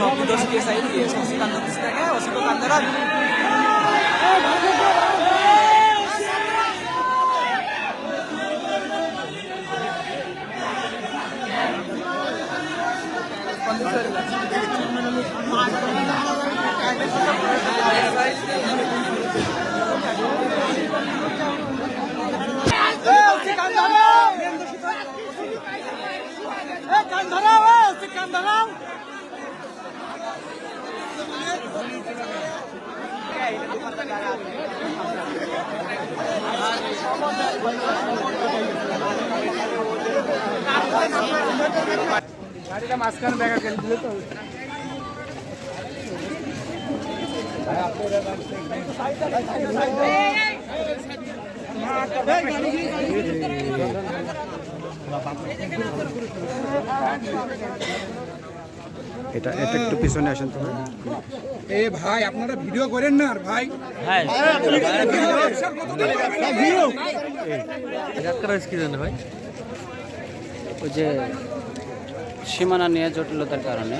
সব দোষ কে সাইড দিয়ে শশীকান্ত অশোকান্তরা Gracias. গাড়িটা মাঝখানে দেখা গেল দিলে তো? এটা এটা একটু পিছনে আসেন তো। ভাই। এ ভাই আপনারা ভিডিও করেন না আর ভাই। ভাই ওই যে সীমানা নিয়ে জটিলতার কারণে।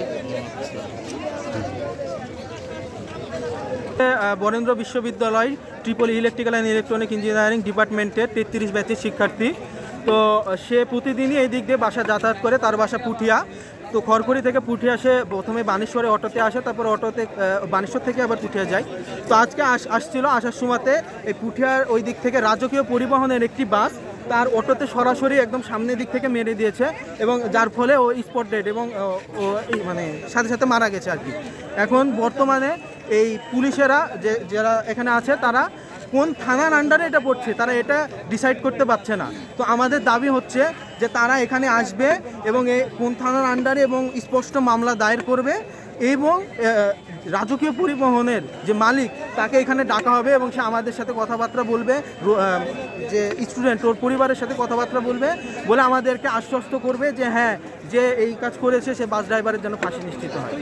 বরেন্দ্র বিশ্ববিদ্যালয় triple electrical and electronic engineering ডিপার্টমেন্টের তেত্রিশ ব্যাচের শিক্ষার্থী। তো, সে প্রতিদিনই এই দিক দিয়ে বাসা যাতায়াত করে, তার বাসা পুঠিয়া। তো খড়খড়ি থেকে পুঠিয়া সে প্রথমে বানেশ্বরে অটোতে আসে, তারপর অটোতে বানেশ্বর থেকে আবার পুঠিয়া যায়। তো আজকে আস, আসছিল, আসার সময়তে এই পুঠিয়ার ওই দিক থেকে রাজকীয় পরিবহনের একটি বাস, তার অটোতে সরাসরি একদম সামনের দিক থেকে মেরে দিয়েছে এবং যার ফলে ও স্পট ডেড এবং মানে সাথে সাথে মারা গেছে আর কি। এখন বর্তমানে এই পুলিশেরা যে, যারা এখানে আছে, তারা কোন থানার আন্ডারে এটা পড়ছে, তারা এটা ডিসাইড করতে পারছে না। তো আমাদের দাবি হচ্ছে যে তারা এখানে আসবে এবং এই কোন থানার আন্ডারে এবং স্পষ্ট মামলা দায়ের করবে এবং রাজকীয় পরিবহনের যে মালিক, তাকে এখানে ডাকা হবে এবং সে আমাদের সাথে কথাবার্তা বলবে যে স্টুডেন্ট ওর পরিবারের সাথে কথাবার্তা বলবে বলে আমাদেরকে আশ্বস্ত করবে যে হ্যাঁ যে এই কাজ করেছে, সে বাস ড্রাইভারের জন্য ফাঁসি নিশ্চিত হয়।